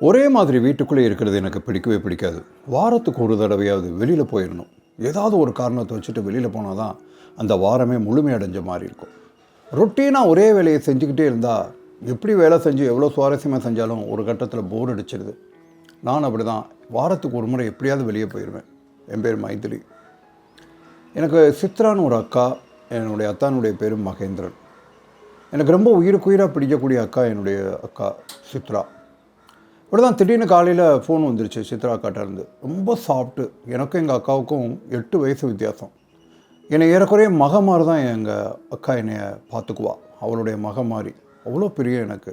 ஒரே மாதிரி வீட்டுக்குள்ளே இருக்கிறது எனக்கு பிடிக்கவே பிடிக்காது. வாரத்துக்கு ஒரு தடவையாவது வெளியில் போயிடணும் ஏதாவது ஒரு காரணத்தை வச்சுட்டு வெளியில் போனால் தான் அந்த வாரமே முழுமையடைஞ்ச மாதிரி இருக்கும். ரொட்டீனாக ஒரே வேலையை செஞ்சுக்கிட்டே இருந்தால் எப்படி வேலை செஞ்சு எவ்வளோ சுவாரஸ்யமாக செஞ்சாலும் ஒரு கட்டத்தில் போர் அடிச்சிருது. நான் அப்படி தான் வாரத்துக்கு ஒரு முறை எப்படியாவது வெளியே போயிடுவேன் என் பேர் மைத்திரி எனக்கு சித்ரான்னு ஒரு அக்கா என்னுடைய அத்தானுடைய பேர் மகேந்திரன். எனக்கு ரொம்ப உயிருக்குயிராக பிடிக்கக்கூடிய அக்கா என்னுடைய அக்கா சித்ரா. இப்படி தான் திடீர்னு காலையில் ஃபோன் வந்துருச்சு சித்ரா அக்காட்ட ரொம்ப சாஃப்ட்டு எனக்கும் எங்கள் அக்காவுக்கும் எட்டு வயசு வித்தியாசம். என்னை ஏறக்குறைய மக மாதிரி தான் எங்கள் அக்கா என்னைய பார்த்துக்குவா. அவளுடைய மக மாதிரி அவ்வளோ பெரிய எனக்கு.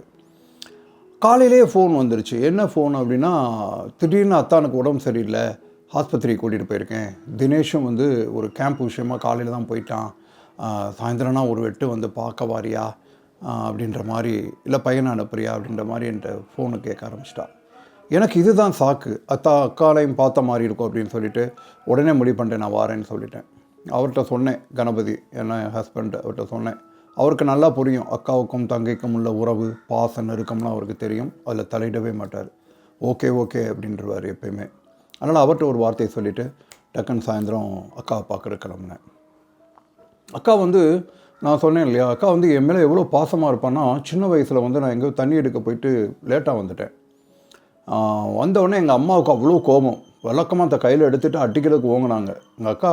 காலையிலேயே ஃபோன் வந்துருச்சு. என்ன ஃபோன் அப்படின்னா திடீர்னு அத்தானுக்கு உடம்பு சரியில்லை. ஆஸ்பத்திரிக்கு கூட்டிகிட்டு போயிருக்கேன். தினேஷும் வந்து ஒரு கேம்ப் விஷயமா காலையில் தான் போயிட்டான். சாயந்தரம்னா ஒரு வெட்டு வந்து பார்க்க வாரியா? அப்படின்ற மாதிரி இல்லை பையனை அனுப்புறியா அப்படின்ற மாதிரி என்கிட்ட ஃபோனு கேட்க ஆரம்பிச்சிட்டா. எனக்கு இதுதான் சாக்கு அத்தா அக்காலையும் பார்த்த மாதிரி இருக்கும் அப்படின்னு சொல்லிட்டு உடனே முடிவு பண்ணிட்டேன் நான் வாரேன்னு சொல்லிட்டேன். அவர்கிட்ட சொன்னேன் கணபதி என்ன ஹஸ்பண்ட் அவர்கிட்ட சொன்னேன் அவருக்கு நல்லா புரியும். அக்காவுக்கும் தங்கைக்கும் உள்ள உறவு பாச நெருக்கம்லாம் அவருக்கு தெரியும். அதில் தலையிடவே மாட்டார். ஓகே ஓகே அப்படின்றவார் எப்பயுமே. அதனால் அவர்கிட்ட ஒரு வார்த்தையை சொல்லிவிட்டு டக்குன்னு சாயந்தரம் அக்காவை பார்க்குற கிளம்புனேன். அக்கா வந்து நான் சொன்னேன் இல்லையா அக்கா வந்து என் மேலே எவ்வளோ பாசமாக இருப்பான்னா சின்ன வயசில் வந்து நான் எங்கேயோ தண்ணி எடுக்க போயிட்டு லேட்டாக வந்துட்டேன். வந்தவுடனே எங்கள் அம்மாவுக்கு அவ்வளோ கோபம். வழக்கமாக அந்த கையில் எடுத்துகிட்டு அடிக்கிறதுக்கு ஓங்கினாங்க. எங்கள் அக்கா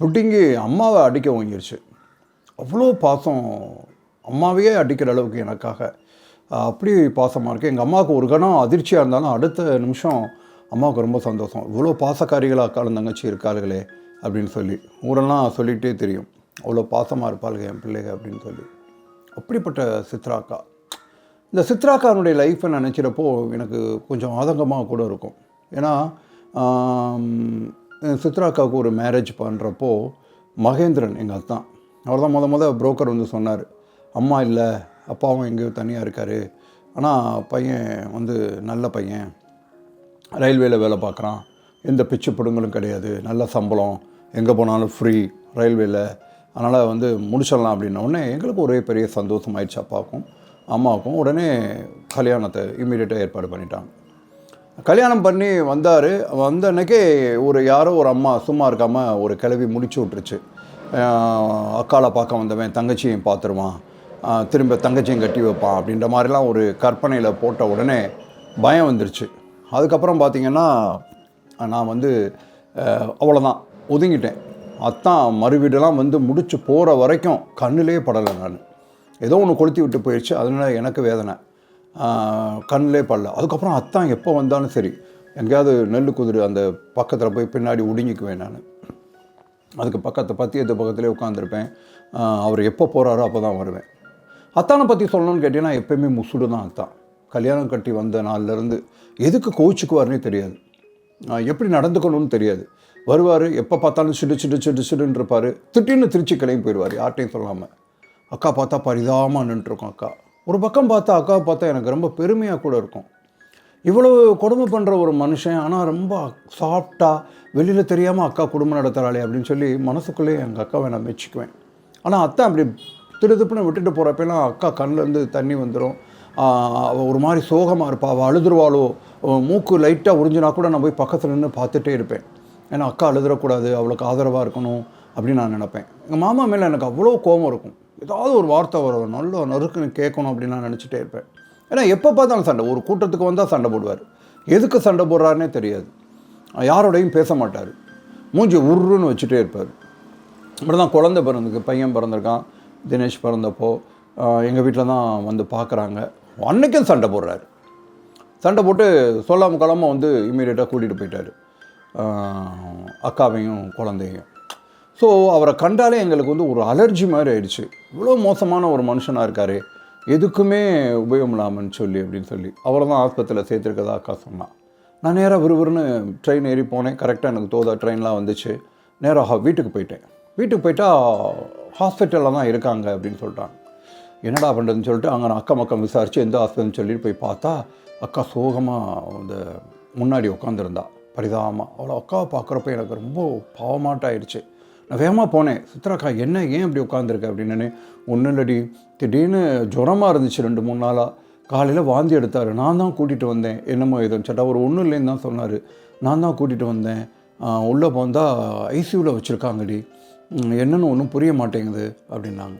புட்டிங்கி அம்மாவை அடிக்க ஓங்கிருச்சு. அவ்வளோ பாசம். அம்மாவையே அடிக்கிற அளவுக்கு எனக்காக. அப்படி பாசமாக இருக்குது எங்கள் அம்மாவுக்கு ஒரு கணம் அதிர்ச்சியாக இருந்தாலும் அடுத்த நிமிஷம் அம்மாவுக்கு ரொம்ப சந்தோஷம். இவ்வளோ பாசக்காரிகளாக அக்காலும் தங்கச்சி இருக்காருகளே அப்படின்னு சொல்லி. ஊரெல்லாம் சொல்லிகிட்டே தெரியும். அவ்வளோ பாசமாக இருப்பாளுங்க என் பிள்ளைங்க அப்படின்னு சொல்லி. அப்படிப்பட்ட சித்ராக்கா. இந்த சித்ராக்கானுடைய லைஃப்பை நினச்சிறப்போ எனக்கு கொஞ்சம் ஆதங்கமாக கூட இருக்கும். ஏன்னா சித்ராக்காவுக்கு ஒரு மேரேஜ் பண்ணுறப்போ மகேந்திரன் எங்கள் அத்தான். அவர் தான் முத முத புரோக்கர் வந்து சொன்னார். அம்மா இல்லை அப்பாவும் எங்கேயோ தனியாக இருக்கார். ஆனால் பையன் வந்து நல்ல பையன். ரயில்வேல வேலை பார்க்குறான் எந்த பிச்சு பிடுங்களும் கிடையாது. நல்ல சம்பளம். எங்கே போனாலும் ஃப்ரீ ரயில்வேல. அதனால் வந்து முடிச்சிடலாம் அப்படின்னோடனே எங்களுக்கு ஒரே பெரிய சந்தோஷம் ஆயிடுச்சு அப்பாவுக்கும் அம்மாவுக்கும். உடனே கல்யாணத்தை இம்மீடியட்டாக ஏற்பாடு பண்ணிட்டாங்க. கல்யாணம் பண்ணி வந்தார். வந்த அன்னைக்கே ஒரு யாரோ ஒரு அம்மா சும்மா இருக்காமல் ஒரு கிளவி முடிச்சு விட்டுருச்சு. அக்காலை பார்க்க வந்தவன் தங்கச்சியும் பார்த்துருவான். திரும்ப தங்கச்சியும் கட்டி வைப்பான் அப்படின்ற மாதிரிலாம் ஒரு கற்பனையில் போட்ட உடனே பயம் வந்துருச்சு. அதுக்கப்புறம் பார்த்தீங்கன்னா நான் வந்து அவ்வளோதான் ஒதுங்கிட்டேன். அத்தான் மறுவீடெல்லாம் வந்து முடிச்சு போகிற வரைக்கும் கண்ணிலே படலை நான். ஏதோ ஒன்று கொளுத்தி விட்டு போயிடுச்சு அதனால எனக்கு வேதனை. கண்ணிலே படல. அதுக்கப்புறம் அத்தான் எப்போ வந்தாலும் சரி எங்கேயாவது நெல் குதிரை அந்த பக்கத்தில் போய் பின்னாடி ஒடுங்கிக்குவேன் நான். அதுக்கு பக்கத்து எது பக்கத்துலேயே உட்காந்துருப்பேன் அவர் எப்போ போகிறாரோ அப்போ தான் வருவேன். அத்தானை பற்றி சொல்லணும்னு கேட்டிங்கன்னா எப்பயுமே முசுடு தான் அத்தான். கல்யாணம் கட்டி வந்த நாள்லேருந்து எதுக்கு கோவிச்சுக்குவார்னே தெரியாது. எப்படி நடந்துக்கணும்னு தெரியாது. வருவார் எப்போ பார்த்தாலும் சிடு சிடு சிடு சிடுன்னு இருப்பார் திட்டின்னு திருச்சி கிளம்பி போயிடுவார் யார்ட்டையும் சொல்லாமல் அக்கா பார்த்தா பரிதாபமாக நின்றுருக்கோம் அக்கா. ஒரு பக்கம் பார்த்தா அக்காவை பார்த்தா எனக்கு ரொம்ப பெருமையாக கூட இருக்கும். இவ்வளவு கொடுமை பண்ணுற ஒரு மனுஷன் ஆனால் ரொம்ப சாஃப்டாக வெளியில் தெரியாமல் அக்கா குடும்பம் நடத்துகிறாளே அப்படின்னு சொல்லி மனசுக்குள்ளேயே எங்கள் அக்காவை நான் மெச்சிக்குவேன். ஆனால் அத்தை அப்படி திருதுப்புன்னு விட்டுட்டு போகிறப்பெல்லாம் அக்கா கண்ணிலேருந்து தண்ணி வந்துடும் அவள் ஒரு மாதிரி சோகமாக இருப்பாள் அவள் அழுதுருவாளோ மூக்கு லைட்டாக உறிஞ்சினா கூட நான் போய் பக்கத்தில் நின்று பார்த்துட்டே இருப்பேன். ஏன்னா அக்கா அழுதுறக்கூடாது அவளுக்கு ஆதரவாக இருக்கணும் அப்படின்னு நான் நினப்பேன். எங்கள் மாமா மேலே எனக்கு அவ்வளோ கோபம் இருக்கும். ஏதாவது ஒரு வார்த்தை வரும் நல்ல நறுக்குன்னு கேட்கணும் அப்படின்னு நான் நினச்சிட்டே இருப்பேன். ஏன்னா எப்போ பார்த்தாலும் சண்டை ஒரு கூட்டத்துக்கு வந்தால் சண்டை போடுவார். எதுக்கு சண்டை போடுறாருனே தெரியாது. யாரோடையும் பேச மாட்டார். மூஞ்சி உருன்னு வச்சுட்டே இருப்பார். இப்படி தான் குழந்தை பிறந்துக்கு பையன் பிறந்திருக்கான் தினேஷ் பிறந்தப்போ எங்கள் வீட்டில் தான் வந்து பார்க்குறாங்க அன்னைக்கும் சண்டை போடுறாரு. சண்டை போட்டு சொல்லாமல் கொள்ளாமல் வந்து இம்மீடியட்டாக கூட்டிகிட்டு போயிட்டார். அக்காவையும் குழந்தையும் ஸோ அவரை கண்டாலே எங்களுக்கு வந்து ஒரு அலர்ஜி மாதிரி ஆயிடுச்சு. இவ்வளோ மோசமான ஒரு மனுஷனாக இருக்கார். எதுக்குமே உபயோகம் இல்லாமன்னு சொல்லி அப்படின்னு சொல்லி. அவரை தான் ஆஸ்பத்திரியில் சேர்த்துருக்கதா அக்கா சொன்னான் நான் நேராக விறுவிறுன்னு ட்ரெயின் ஏறி போனேன். கரெக்டாக எனக்கு தோதா ட்ரெயின்லாம் வந்துச்சு. நேராக வீட்டுக்கு போயிட்டேன். வீட்டுக்கு போயிட்டா ஹாஸ்பிட்டலில் தான் இருக்காங்க அப்படின்னு சொல்லிட்டாங்க என்னடா பண்ணுறதுன்னு சொல்லிட்டு அங்கே நான் அக்கம் பக்கம் விசாரித்து எந்த ஹாஸ்பிட்டல்னு சொல்லிட்டு போய் பார்த்தா அக்கா சோகமாக அந்த முன்னாடி உட்காந்துருந்தா பரிதாபமாக அவளை அக்காவை பார்க்குறப்ப எனக்கு ரொம்ப பாவமாட்டாயிடுச்சு நான் வேகமாக போனேன் சித்ராக்கா என்ன? ஏன் இப்படி உட்காந்துருக்க அப்படின்னு ஒன்றும் இல்லடி. திடீர்னு ஜுரமாக இருந்துச்சு ரெண்டு மூணு நாளாக காலையில் வாந்தி எடுத்தார். நான் தான் கூட்டிகிட்டு வந்தேன். என்னமோ எதுவும் சேட்டா ஒரு ஒன்றும் இல்லைன்னு தான் சொன்னார். நான் தான் கூட்டிகிட்டு வந்தேன். உள்ளே போந்தால் ஐசியூவில் வச்சுருக்காங்கடி. என்னென்னு ஒன்றும் புரிய மாட்டேங்குது. அப்படின்னாங்க.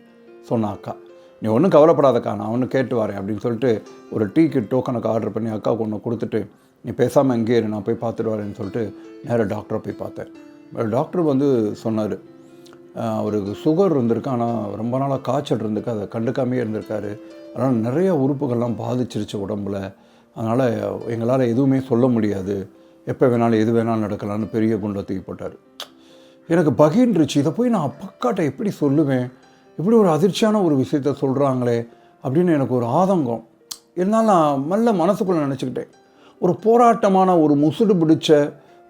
சொன்ன அக்கா. நீ ஒன்றும் கவலைப்படாதக்கா. நான் ஒன்று கேட்டு வரேன். அப்படின்னு சொல்லிட்டு ஒரு டீக்கு டோக்கனுக்கு ஆர்டர் பண்ணி அக்காவுக்கு ஒன்று கொடுத்துட்டு நீ பேசாமல் எங்கே இரு நான் போய் பார்த்துட்டு வரேன்னு சொல்லிட்டு நேராக டாக்டரை போய் பார்த்தேன். டாக்டர் வந்து சொன்னார் அவருக்கு சுகர் இருந்திருக்கு ஆனால் ரொம்ப நாளாக காய்ச்சல் இருந்திருக்கு அதை கண்டுக்காமையே இருந்திருக்காரு. அதனால் நிறைய உறுப்புகள்லாம் பாதிச்சிருச்சு உடம்புல. அதனால் எங்களால் எதுவுமே சொல்ல முடியாது. எப்போ வேணாலும் எது வேணாலும் நடக்கலாம்னு பெரிய குண்டை தூக்கி போட்டார். எனக்கு பகிர்ந்துருச்சு இதை போய் நான் அப்பாக்காட்ட எப்படி சொல்லுவேன்? இப்படி ஒரு அதிர்ச்சியான ஒரு விஷயத்த சொல்கிறாங்களே அப்படின்னு எனக்கு ஒரு ஆதங்கம். இருந்தாலும் நான் மெல்ல மனசுக்குள்ளே நினச்சிக்கிட்டேன். ஒரு போராட்டமான ஒரு முசுடு பிடிச்ச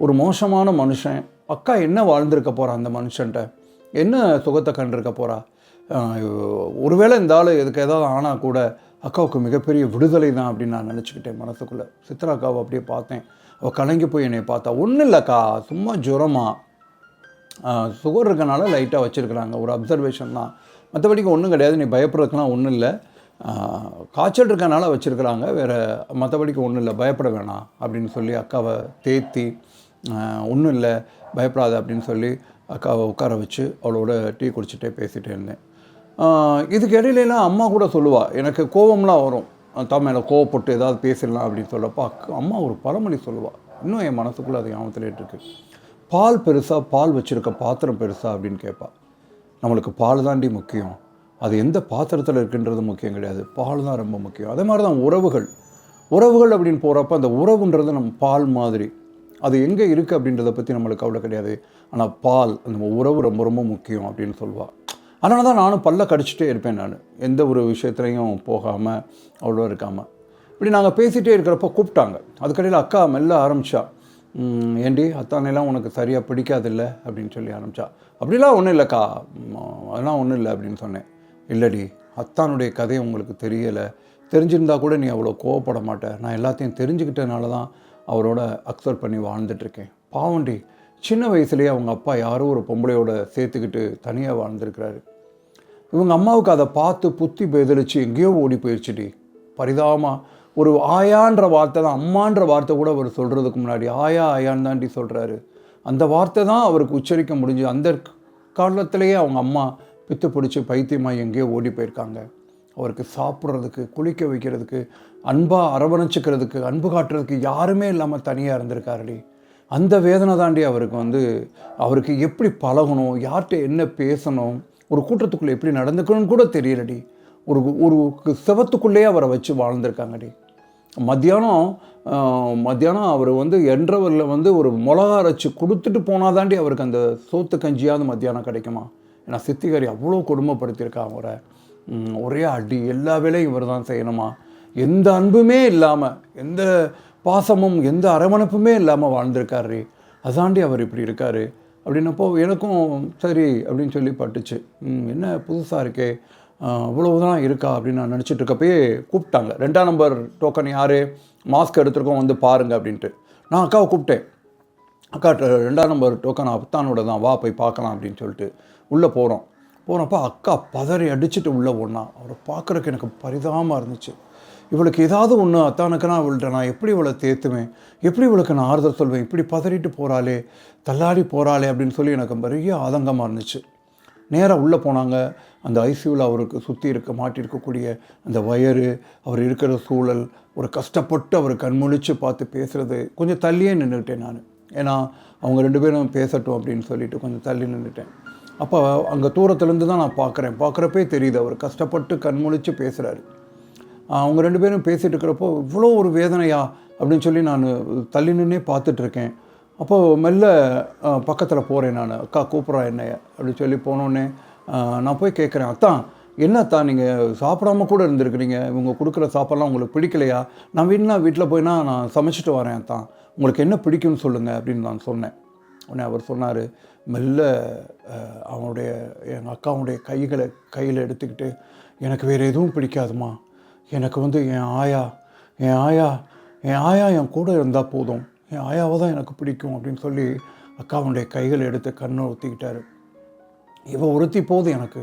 ஒரு மோசமான மனுஷன். அக்கா என்ன வாழ்ந்திருக்க போகிறா அந்த மனுஷன்ட்ட? என்ன சுகத்தை கண்டிருக்க போகிறா ஒருவேளை இந்த ஆள் இதுக்கு ஏதாவது ஆனால் கூட அக்காவுக்கு மிகப்பெரிய விடுதலை தான் அப்படின்னு நான் நினச்சிக்கிட்டேன் மனசுக்குள்ளே. சித்ரா அக்காவை அப்படியே பார்த்தேன். அவள் கலங்கி போய் என்னை பார்த்தா ஒன்றும் இல்லைக்கா சும்மா ஜுரமாக சுகர் இருக்கனால லைட்டாக வச்சுருக்குறாங்க. ஒரு அப்சர்வேஷன் தான். மற்றபடிக்கு ஒன்றும் கிடையாது நீ பயப்படுறதுக்குலாம் ஒன்றும் இல்லை. காய்ச்சல் இருக்கனால வச்சுருக்குறாங்க. வேறு மற்றபடிக்கு ஒன்றும் இல்லை. பயப்பட வேணாம் அப்படின்னு சொல்லி அக்காவை தேத்தி ஒன்றும் இல்லை. பயப்படாத அப்படின்னு சொல்லி அக்காவை உட்கார வச்சு அவளோட டீ குடிச்சிட்டே பேசிகிட்டே இருந்தேன். இதுக்கு இடையிலலாம் அம்மா கூட சொல்லுவாள் எனக்கு கோவம்லாம் வரும். தான் மேலே கோவப்பட்டு ஏதாவது பேசிடலாம் அப்படின்னு சொல்லப்போ அக் அம்மா ஒரு பழமொழி சொல்லுவாள் இன்னும் என் மனசுக்குள்ளே அது ஞாபகத்துலேட்டு இருக்கு. பால் பெருசாக பால் வச்சுருக்க பாத்திரம் பெருசாக அப்படின்னு கேட்பா நம்மளுக்கு பால் தாண்டி முக்கியம். அது எந்த பாத்திரத்தில் இருக்குன்றது முக்கியம் கிடையாது. பால் தான் ரொம்ப முக்கியம். அதே மாதிரி தான் உறவுகள். உறவுகள் அப்படின்னு போகிறப்ப அந்த உறவுன்றது நம்ம பால் மாதிரி. அது எங்கே இருக்குது அப்படின்றத பற்றி நம்மளுக்கு கவலை கிடையாது. ஆனால் பால் நம்ம உறவு ரொம்ப ரொம்ப முக்கியம் அப்படின்னு சொல்லுவாள் அதனால தான் நானும் பல்ல கடிச்சிட்டே இருப்பேன் நான். எந்த ஒரு விஷயத்துலையும் போகாமல் அவ்வளோ இருக்காமல் இப்படி நாங்கள் பேசிகிட்டே இருக்கிறப்ப கூப்பிட்டாங்க. அதுக்கடையில் அக்கா மெல்ல ஆரம்பிச்சா ஏண்டி அத்தானையெல்லாம் உனக்கு சரியாக பிடிக்காதில்ல? அப்படின்னு சொல்லி ஆரம்பிச்சா. அப்படிலாம் ஒன்றும் இல்லைக்கா. அதெல்லாம் ஒன்றும் இல்லை அப்படின்னு சொன்னேன். இல்லடி அத்தானுடைய கதை உங்களுக்கு தெரியலை. தெரிஞ்சிருந்தா கூட நீ அவ்வளோ கோவப்பட மாட்ட. நான் எல்லாத்தையும் தெரிஞ்சுக்கிட்டனால தான் அவரோட அக்செப்ட் பண்ணி வாழ்ந்துட்டுருக்கேன். பாவண்டி சின்ன வயசுலேயே அவங்க அப்பா யாரோ ஒரு பொம்பளையோட சேர்த்துக்கிட்டு தனியாக வாழ்ந்துருக்கிறாரு. இவங்க அம்மாவுக்கு அதை பார்த்து புத்தி பெதலிச்சு எங்கேயோ ஓடி போயிடுச்சுடி பரிதாபமாக ஒரு ஆயான்ற வார்த்தை தான் அம்மான்ற வார்த்தை கூட அவர் சொல்கிறதுக்கு முன்னாடி ஆயா ஆயான்னு தாண்டி சொல்கிறாரு அந்த வார்த்தை தான் அவருக்கு உச்சரிக்க முடிஞ்சு அந்த காலத்திலேயே அவங்க அம்மா பித்து பிடிச்சி பைத்தியமாக எங்கேயோ ஓடி போயிருக்காங்க. அவருக்கு சாப்பிட்றதுக்கு குளிக்க வைக்கிறதுக்கு அன்பாக அரவணைச்சிக்கிறதுக்கு அன்பு காட்டுறதுக்கு யாருமே இல்லாமல் தனியாக இருந்திருக்காருடி. அந்த வேதனை தாண்டி அவருக்கு வந்து அவருக்கு எப்படி பழகணும் யார்கிட்ட என்ன பேசணும் ஒரு கூட்டத்துக்குள்ளே எப்படி நடந்துக்கணும்னு கூட தெரியலடி. ஒரு ஒரு செவத்துக்குள்ளேயே அவரை வச்சு வாழ்ந்திருக்காங்கடி. மத்தியானம் மத்தியானம் அவர் வந்து என்றவரில் வந்து ஒரு மிளகா அரைச்சி கொடுத்துட்டு போனாதாண்டி அவருக்கு அந்த சோத்து கஞ்சியாவது மத்தியானம் கிடைக்குமா? ஏன்னா சித்திகாரி அவ்வளோ கொடுமைப்படுத்தியிருக்கா அவரை ஒரே அடி எல்லா வேலையும் இவர் தான் செய்யணுமா? எந்த அன்புமே இல்லாமல் எந்த பாசமும் எந்த அரவணைப்புமே இல்லாமல் வாழ்ந்திருக்காரு. அதாண்டி அவர் இப்படி இருக்கார். அப்படின்னப்போ எனக்கும் சரி அப்படின்னு சொல்லி பட்டுச்சு. என்ன புதுசாக இருக்கே அவ்வளவுதான் இருக்கா அப்படின்னு நான் நினச்சிட்டு இருக்கப்பயே கூப்பிட்டாங்க. ரெண்டாம் நம்பர் டோக்கன் யார்? மாஸ்க் எடுத்துருக்கோம் வந்து பாருங்க அப்படின்ட்டு. நான் அக்காவை கூப்பிட்டேன். அக்கா ட- ரெண்டாம் நம்பர் டோக்கன் அப்தானோட தான் வா போய் பார்க்கலாம் அப்படின்னு சொல்லிட்டு. உள்ளே போகிறோம். போனப்போ அக்கா பதறி அடிச்சுட்டு உள்ளே போனா அவரை பார்க்குறக்கு எனக்கு பரிதாபமாக இருந்துச்சு. இவளுக்கு ஏதாவது ஒன்று அத்தானுக்குன்னா அவள்கிட்ட நான் எப்படி இவளை தேத்துவேன்? எப்படி இவளுக்கு நான் ஆறுதல் சொல்வேன்? இப்படி பதறிட்டு போகிறாளே தள்ளாடி போகிறாளே அப்படின்னு சொல்லி எனக்கு பெரிய ஆதங்கமாக இருந்துச்சு. நேராக உள்ளே போனாங்க. அந்த ஐசியூவில் அவருக்கு சுற்றி இருக்க மாட்டிருக்கக்கூடிய அந்த வயறு அவர் இருக்கிற சூழல் ஒரு கஷ்டப்பட்டு அவர் கண்முழிச்சு பார்த்து பேசுகிறது கொஞ்சம் தள்ளியே நின்றுக்கிட்டேன் நான். ஏன்னா அவங்க ரெண்டு பேரும் பேசட்டும் அப்படின்னு சொல்லிட்டு கொஞ்சம் தள்ளி நின்றுட்டேன். அப்போ அங்கே தூரத்துலேருந்து தான் நான் பார்க்குறேன். பார்க்குறப்பே தெரியுது அவர் கஷ்டப்பட்டு கண்முழிச்சு பேசுகிறாரு அவங்க ரெண்டு பேரும் பேசிகிட்டு இருக்கிறப்போ இவ்வளோ ஒரு வேதனையா? அப்படின்னு சொல்லி நான் தள்ளி நின்னே பார்த்துட்ருக்கேன் அப்போது மெல்ல பக்கத்தில் போகிறேன் நான். அக்கா கூப்பிட்றா என்னைய அப்படின்னு சொல்லி போனோடனே நான் போய் கேட்குறேன் அத்தான் என்ன அத்தான் நீங்கள் சாப்பிடாம கூட இருந்திருக்கிறீங்க? இவங்க கொடுக்குற சாப்பாடுலாம் உங்களுக்கு பிடிக்கலையா? நான் வீட்டுனா வீட்டில் போய்னா நான் சமைச்சிட்டு வரேன் அத்தான் உங்களுக்கு என்ன பிடிக்கும்னு சொல்லுங்கள் அப்படின்னு நான் சொன்னேன். உடனே அவர் சொன்னார் மெல்ல அவனுடைய எங்கள் அக்காவுடைய கைகளை கையில் எடுத்துக்கிட்டு எனக்கு வேறு எதுவும் பிடிக்காதுமா எனக்கு வந்து என் ஆயா என் ஆயா என் ஆயா என் கூட இருந்தால் போதும். என் ஆயாவை தான் எனக்கு பிடிக்கும் அப்படின்னு சொல்லி அக்காவுடைய கைகளை எடுத்து கண்ணை ஊற்றிக்கிட்டாரு இவ ஒருத்தி போதும் எனக்கு.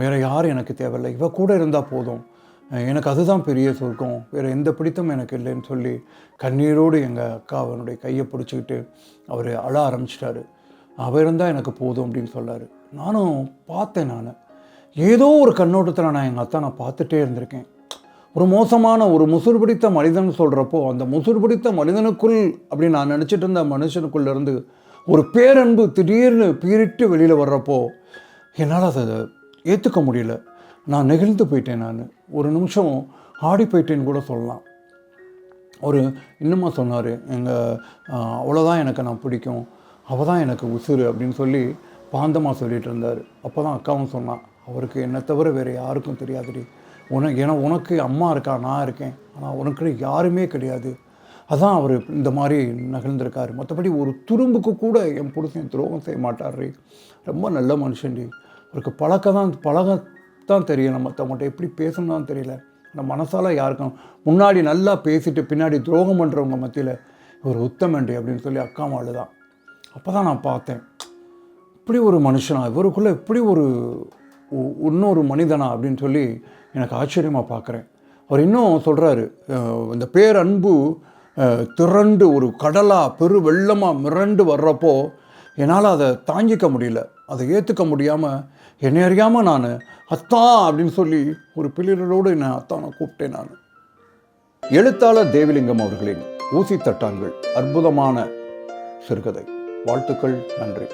வேறு யாரும் எனக்கு தேவையில்லை. இவள் கூட இருந்தால் போதும். எனக்கு அதுதான் பெரிய சொர்க்கம். வேறு எந்த பிடித்தமும் எனக்கு இல்லைன்னு சொல்லி கண்ணீரோடு எங்கள் அக்கா அவனுடைய கையை பிடிச்சிக்கிட்டு அவர் அழ ஆரம்பிச்சிட்டாரு. அவர் இருந்தால் எனக்கு போதும் அப்படின்னு சொன்னார் நானும் பார்த்தேன் நான். ஏதோ ஒரு கண்ணோட்டத்தில் நான் எங்கள் அத்தா நான் பார்த்துட்டே இருந்திருக்கேன். ஒரு மோசமான ஒரு முசுறு பிடித்த மனிதன் சொல்கிறப்போ அந்த முசுறு பிடித்த மனிதனுக்குள் அப்படின்னு நான் நினச்சிட்டு இருந்த மனுஷனுக்குள்ளேருந்து ஒரு பேரன்பு திடீர்னு பீரிட்டு வெளியில் வர்றப்போ என்னால் அதை ஏற்றுக்க முடியல. நான் நெகிழ்ந்து போயிட்டேன் நான். ஒரு நிமிஷம் ஆடி போயிட்டேன்னு கூட சொல்லலாம். ஒரு இன்னுமா சொன்னார் எங்கள் அவ்வளோதான் எனக்கு நான் பிடிக்கும். அவள் தான் எனக்கு உசுறு அப்படின்னு சொல்லி பாந்தமாக சொல்லிட்டு இருந்தார். அப்போ தான் அக்காவும் சொன்னான் அவருக்கு என்னை தவிர வேறு யாருக்கும் தெரியாதுடி. உனக்கு ஏன்னா உனக்கு அம்மா இருக்கா நான் இருக்கேன். ஆனால் உனக்கு யாருமே கிடையாது. அதான் அவர் இந்த மாதிரி நகழ்ந்திருக்காரு மற்றபடி ஒரு துரும்புக்கு கூட என் புருஷன் துரோகம் செய்ய மாட்டார் ரொம்ப நல்ல மனுஷன்டி. அவருக்கு பழக்க தான் பழக தான் தெரியும் நம்ம மற்றவங்கள்ட்ட எப்படி பேசணும் தான் தெரியல. அந்த மனசால் யாருக்கும் முன்னாடி நல்லா பேசிட்டு பின்னாடி துரோகம் பண்ணுறவங்க மத்தியில் ஒரு உத்தமண்டி அப்படின்னு சொல்லி அக்கா மாடு தான் அப்போ தான் நான் பார்த்தேன் இப்படி ஒரு மனுஷனா இவருக்குள்ளே இப்படி ஒரு இன்னொரு மனிதனா அப்படின்னு சொல்லி எனக்கு ஆச்சரியமாக பார்க்குறேன். அவர் இன்னும் சொல்கிறாரு இந்த பேரன்பு திரண்டு ஒரு கடலாக பெரு வெள்ளமாக மிரண்டு வர்றப்போ என்னால் அதை தாங்கிக்க முடியல. அதை ஏற்றுக்க முடியாமல் என்னை அறியாமல் நான் அத்தா! அப்படின்னு சொல்லி ஒரு பிள்ளைகளோடு நான் அத்தானை கூப்பிட்டேன் நான். எழுத்தாளர் தேவிலிங்கம் அவர்களின் ஊசி தட்டான்கள் அற்புதமான சிறுகதை. வாழ்த்துக்கள் நன்றி.